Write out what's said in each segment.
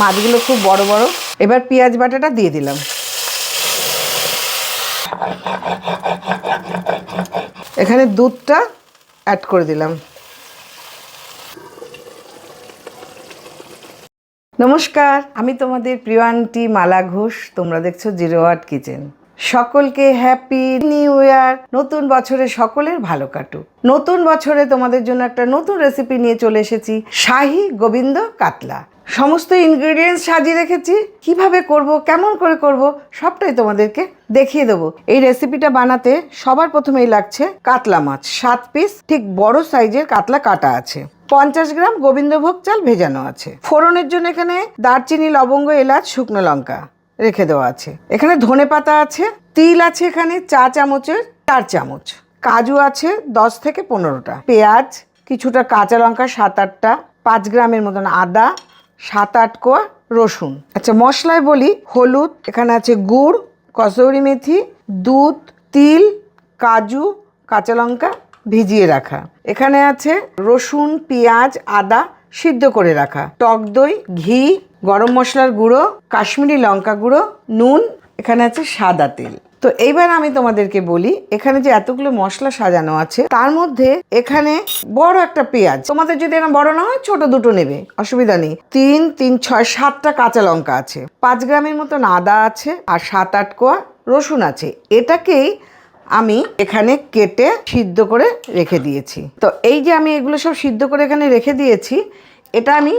মাছগুলো খুব বড় বড়। এবার পেঁয়াজ বাটাটা দিয়ে দিলাম। এখানে দুধটা অ্যাড করে দিলাম। নমস্কার, আমি তোমাদের প্রিয় আন্টি মালা ঘোষ, তোমরা দেখছ জিরো ওয়াট কিচেন। সকলকে হ্যাপি নিউ ইয়ার। নতুন বছরে সকলের ভালো কাটুক। নতুন বছরে তোমাদের জন্য একটা নতুন রেসিপি নিয়ে চলে এসেছি, শাহি গোবিন্দ কাতলা। সমস্ত ইনগ্রেডিয়েন্টস সাজিয়ে রেখেছি। কীভাবে করব, কেমন করে করব, সবটাই তোমাদেরকে দেখিয়ে দেবো। এই রেসিপিটা বানাতে সবার প্রথমেই লাগছে কাতলা মাছ। সাত পিস ঠিক বড় সাইজের কাতলা কাটা আছে। পঞ্চাশ গ্রাম গোবিন্দভোগ চাল ভেজানো আছে। ফোড়নের জন্য এখানে দারচিনি, লবঙ্গ, এলাচ, শুকনো লঙ্কা রেখে দেওয়া আছে। এখানে ধনে পাতা আছে, তিল আছে এখানে চা চামচের, চার চামচ। কাজু আছে দশ থেকে পনেরোটা। পেঁয়াজ, কিছুটা কাঁচা লঙ্কা, সাত আটটা। পাঁচ গ্রামের মতন আদা সাত আট কোয়া রসুন। আচ্ছা মশলায় বলি হলুদ, এখানে আছে গুড়, কসৌরি মেথি, দুধ, তিল, কাজু, কাঁচা লঙ্কা ভিজিয়ে রাখা। এখানে আছে রসুন, পেঁয়াজ, আদা সিদ্ধ করে রাখা। টক দই, ঘি, গরম মশলার গুঁড়ো, কাশ্মীরি লঙ্কা গুঁড়ো, নুন, এখানে আছে সাদা তেল। তো এইবার আমি তোমাদেরকে বলি, এখানে যে এতগুলো মশলা সাজানো আছে, তার মধ্যে এখানে বড় একটা পেঁয়াজ। তোমাদের যদি এরকম বড় না হয়, ছোট দুটো নেবে, অসুবিধা নেই। তিন তিন, ছয়, সাতটা কাঁচা লঙ্কা আছে। পাঁচ গ্রামের মতন আদা আছে আর সাত, আট কোয়া রসুন আছে। এটাকেই আমি এখানে কেটে সিদ্ধ করে রেখে দিয়েছি। তো এই যে আমি এগুলো সব সিদ্ধ করে এখানে রেখে দিয়েছি, এটা আমি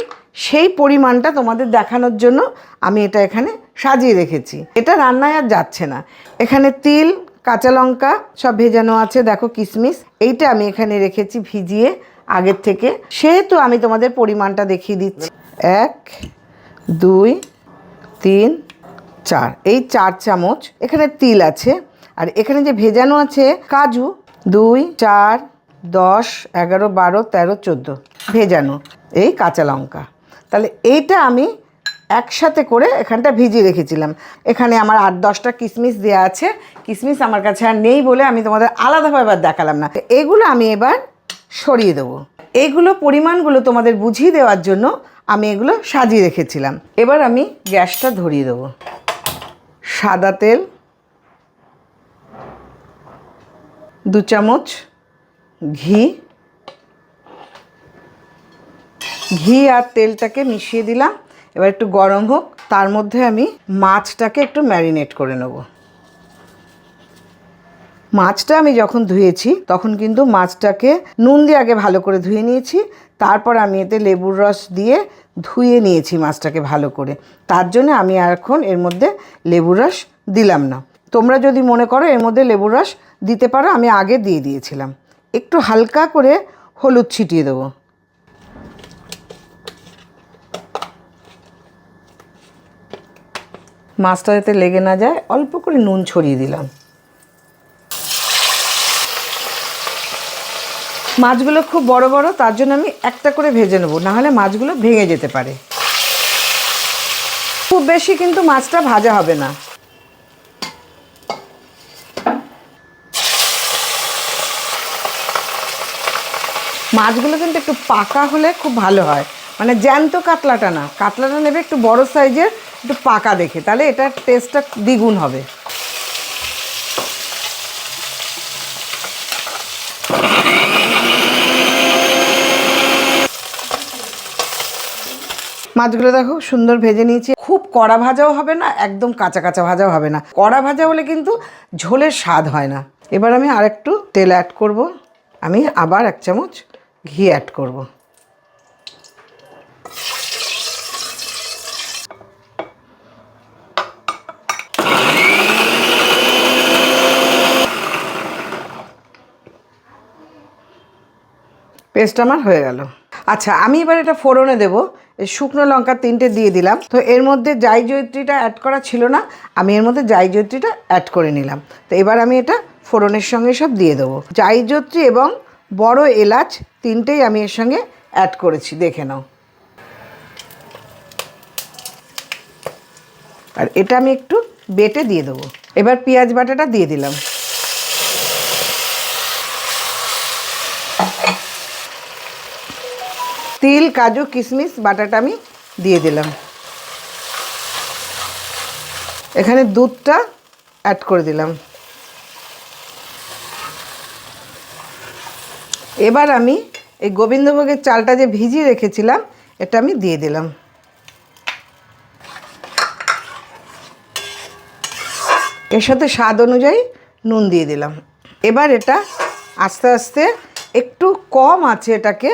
সেই পরিমাণটা তোমাদের দেখানোর জন্য আমি এটা এখানে সাজিয়ে রেখেছি। এটা রান্নায় আর যাচ্ছে না। এখানে তিল, কাঁচা লঙ্কা সব ভেজানো আছে। দেখো কিশমিশ এইটা আমি এখানে রেখেছি ভিজিয়ে আগের থেকে। সেহেতু আমি তোমাদের পরিমাণটা দেখিয়ে দিচ্ছি। এক, দুই, তিন, চার। এই চার চামচ। এখানে তিল আছে। আর এখানে যে ভেজানো আছে কাজু, দুই, চার, দশ, এগারো, বারো, তেরো, চোদ্দ। ভেজানো। এই কাঁচা লঙ্কা। তাহলে এইটা আমি একসাথে করে এখানটা ভিজিয়ে রেখেছিলাম। এখানে আমার আট দশটা কিশমিশ দেওয়া আছে। কিশমিশ আমার কাছে আর নেই বলে আমি তোমাদের আলাদাভাবে দেখালাম না। এগুলো আমি এবার সরিয়ে দেবো। এইগুলো পরিমাণগুলো তোমাদের বুঝিয়ে দেওয়ার জন্য আমি এগুলো সাজিয়ে রেখেছিলাম। এবার আমি গ্যাসটা ধরিয়ে দেবো। সাদা তেল, দু চামচ ঘি ঘি আর তেলটাকে মিশিয়ে দিলাম। এবার একটু গরম হোক, তার মধ্যে আমি মাছটাকে একটু ম্যারিনেট করে নেব। মাছটা আমি যখন ধুয়েছি, তখন কিন্তু মাছটাকে নুন দিয়ে আগে ভালো করে ধুয়ে নিয়েছি, তারপর আমি এতে লেবুর রস দিয়ে ধুয়ে নিয়েছি মাছটাকে ভালো করে। তার জন্য আমি আর এখন এর মধ্যে লেবুর রস দিলাম না। তোমরা যদি মনে করো এর মধ্যে লেবুর রস দিতে পারো, আমি আগে দিয়ে দিয়েছিলাম। একটু হালকা করে হলুদ ছিটিয়ে দেবো। মাছটা যাতে লেগে না যায়, অল্প করে নুন ছড়িয়ে দিলাম। মাছগুলো খুব বড় বড়, তার জন্য আমি একটা করে ভেজে নেব, নাহলে মাছগুলো ভেঙে যেতে পারে। খুব বেশি কিন্তু মাছটা ভাজা হবে না। মাছগুলো কিন্তু একটু পাকা হলে খুব ভালো হয়। মানে জ্যান্ত কাতলাটা না। কাতলাটা নেবে একটু বড় সাইজের, একটু পাকা দেখে। তাহলে এটার টেস্টটা দ্বিগুণ হবে। মাছগুলো দেখো, সুন্দর ভেজে নিয়েছি। খুব কড়া ভাজাও হবে না, একদম কাঁচা কাঁচা ভাজাও হবে না। কড়া ভাজা হলে কিন্তু ঝোলের স্বাদ হয় না। এবার আমি আরেকটু তেল অ্যাড করব। আমি আবার এক চামচ ঘি অ্যাড করব। পেস্ট আমার হয়ে গেল। আচ্ছা আমি এবার এটা ফোড়নে দেব। শুকনো লঙ্কা তিনটে দিয়ে দিলাম। তো এর মধ্যে জাই জৈত্রীটা অ্যাড করা ছিল না। আমি এর মধ্যে জাই জৈত্রীটা অ্যাড করে নিলাম। তো এবার আমি এটা ফোড়নের সঙ্গে সব দিয়ে দেবো। জাই জৈত্রী এবং বড় এলাচ তিনটেই আমি এর সঙ্গে অ্যাড করেছি। দেখে নাও। আর এটা আমি একটু বেটে দিয়ে দেবো। এবার পেঁয়াজ বাটাটা দিয়ে দিলাম। তিল, কাজু, কিশমিশ, বাটাটা আমি দিয়ে দিলাম। এখানে দুধটা অ্যাড করে দিলাম। এবার আমি এই গোবিন্দভোগের চালটা যে ভিজিয়ে রেখেছিলাম, এটা আমি দিয়ে দিলাম। এর সাথে স্বাদ অনুযায়ী নুন দিয়ে দিলাম। এবার এটা আস্তে আস্তে একটু কম আছে এটাকে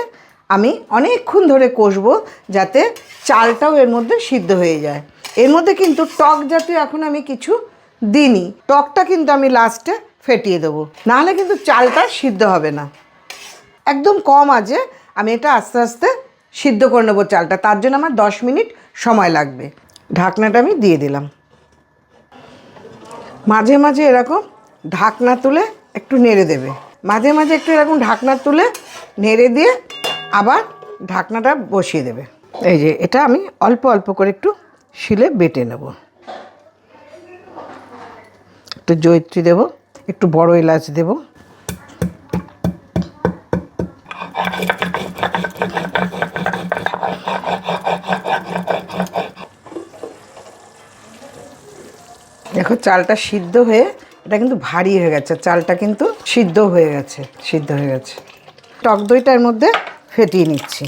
আমি অনেকক্ষণ ধরে কষবো যাতে চালটাও এর মধ্যে সিদ্ধ হয়ে যায়। এর মধ্যে কিন্তু টক জাতীয় এখন আমি কিছু দিইনি। টকটা কিন্তু আমি লাস্টে ফেটিয়ে দেবো। নাহলে কিন্তু চালটা সিদ্ধ হবে না। একদম কম আছে। আমি এটা আস্তে আস্তে সিদ্ধ করে নেব চালটা। তার জন্য আমার দশ মিনিট সময় লাগবে। ঢাকনাটা আমি দিয়ে দিলাম। মাঝে মাঝে এরকম ঢাকনা তুলে একটু নেড়ে দেবে। মাঝে মাঝে একটু এরকম ঢাকনা তুলে নেড়ে দিয়ে আবার ঢাকনাটা বসিয়ে দেবে। এই যে এটা আমি অল্প অল্প করে একটু শিলে বেটে নেব। একটু জৈত্রী দেব, একটু বড় এলাচ দেব। দেখো চালটা সিদ্ধ হয়ে, এটা কিন্তু ভারী হয়ে গেছে, চালটা কিন্তু সিদ্ধ হয়ে গেছে, সিদ্ধ হয়ে গেছে। টক দইটার মধ্যে ফেটিয়ে নিচ্ছি।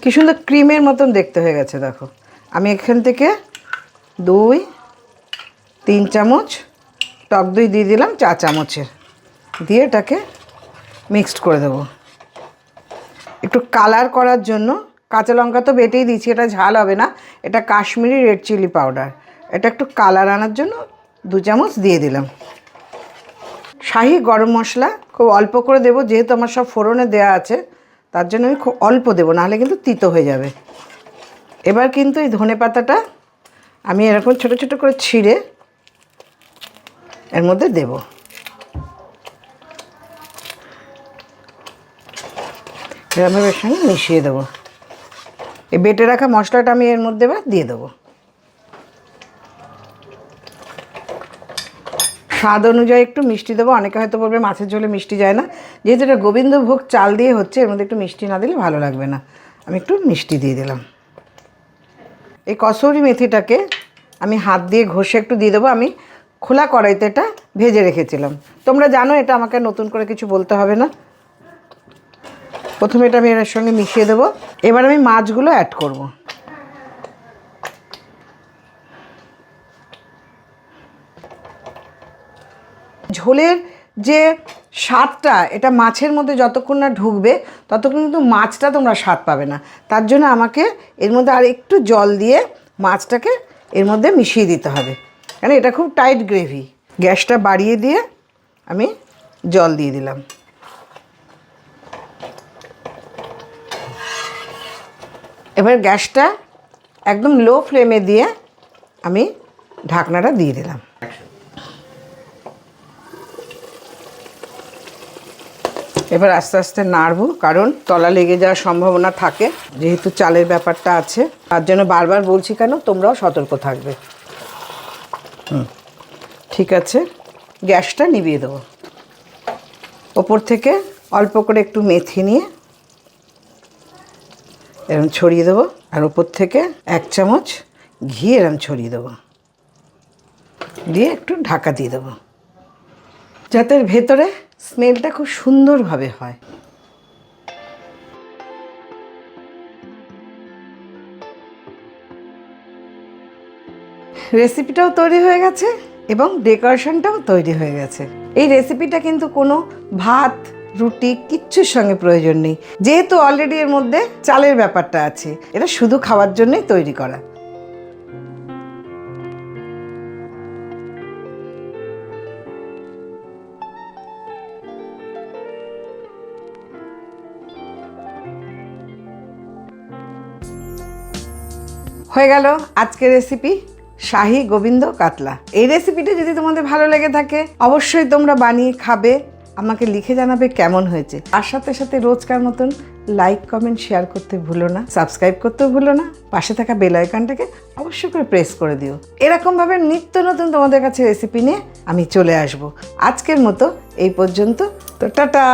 কি সুন্দর ক্রিমের মতন দেখতে হয়ে গেছে, দেখো। আমি এখান থেকে দুই, তিন চামচ, টক দই দিয়ে দিলাম চা চামচের। দিয়ে এটাকে মিক্সড করে দেবো। একটু কালার করার জন্য, কাঁচা লঙ্কা তো বেটেই দিচ্ছি এটা ঝাল হবে না। এটা কাশ্মীরি রেড চিলি পাউডার। এটা একটু কালার আনার জন্য দু চামচ দিয়ে দিলাম। শাহি গরম মশলা খুব অল্প করে দেবো, যেহেতু আমার সব ফোড়নে দেওয়া আছে, তার জন্য আমি খুব অল্প দেবো, নাহলে কিন্তু তিতো হয়ে যাবে। এবার কিন্তু এই ধনে পাতাটা আমি এরকম ছোট ছোট করে ছিঁড়ে এর মধ্যে দেবো। এরকম সঙ্গে মিশিয়ে দেবো। এই বেটে রাখা মশলাটা আমি এর মধ্যে এবার দিয়ে দেবো। স্বাদ অনুযায়ী একটু মিষ্টি দেবো। অনেকে হয়তো বলবে মাছের ঝোলে মিষ্টি যায় না। যেহেতু এটা গোবিন্দভোগ চাল দিয়ে হচ্ছে, এর মধ্যে একটু মিষ্টি না দিলে ভালো লাগবে না। আমি একটু মিষ্টি দিয়ে দিলাম। এই কসৌরি মেথিটাকে আমি হাত দিয়ে ঘষে একটু দিয়ে দেবো। আমি খোলা কড়াইতে এটা ভেজে রেখেছিলাম। তোমরা জানো এটা আমাকে নতুন করে কিছু বলতে হবে না। প্রথমে এটা আমি এর সঙ্গে মিশিয়ে দেবো। এবার আমি মাছগুলো অ্যাড করব। ঝোলের যে স্বাদটা, এটা মাছের মধ্যে যতক্ষণ না ঢুকবে, ততক্ষণ কিন্তু মাছটা তোমরা স্বাদ পাবে না। তার জন্য আমাকে এর মধ্যে আর একটু জল দিয়ে মাছটাকে এর মধ্যে মিশিয়ে দিতে হবে। কেন? এটা খুব টাইট গ্রেভি গ্যাসটা বাড়িয়ে দিয়ে আমি জল দিয়ে দিলাম। এবার গ্যাসটা একদম লো ফ্লেমে দিয়ে আমি ঢাকনাটা দিয়ে দিলাম। এবার আস্তে আস্তে নাড়বো কারণ তলা লেগে যাওয়ার সম্ভাবনা থাকে যেহেতু চালের ব্যাপারটা আছে। তার জন্য বারবার বলছি কেন তোমরাও সতর্ক থাকবে। হুম। ঠিক আছে গ্যাসটা নিভিয়ে দেবো। ওপর থেকে অল্প করে একটু মেথি নিয়ে এরম ছড়িয়ে দেবো আর ওপর থেকে এক চামচ ঘি এরম ছড়িয়ে দেবো। দিয়ে একটু ঢাকা দিয়ে দেবো। যাতে ভেতরে স্মেলটা খুব সুন্দরভাবে হয়। রেসিপিটাও তৈরি হয়ে গেছে এবং ডেকোরেশনটাও তৈরি হয়ে গেছে। এই রেসিপিটা কিন্তু কোনো ভাত, রুটি কিচ্ছুর সঙ্গে প্রয়োজন নেই। যেহেতু অলরেডি এর মধ্যে চালের ব্যাপারটা আছে, এটা শুধু খাওয়ার জন্যই তৈরি করা। হয়ে গেল আজকের রেসিপি শাহি গোবিন্দ কাতলা। এই রেসিপিটা যদি তোমাদের ভালো লেগে থাকে, অবশ্যই তোমরা বানিয়ে খাবে, আমাকে লিখে জানাবে কেমন হয়েছে। আর সাথে সাথে রোজকার মতন লাইক কমেন্ট শেয়ার করতে ভুলো না সাবস্ক্রাইব করতেও ভুলো না, পাশে থাকা বেল আইকনটাকে অবশ্যই করে প্রেস করে দিও। এরকমভাবে নিত্য নতুন তোমাদের কাছে রেসিপি নিয়ে আমি চলে আসব। আজকের মতো এই পর্যন্ত, তো টাটা!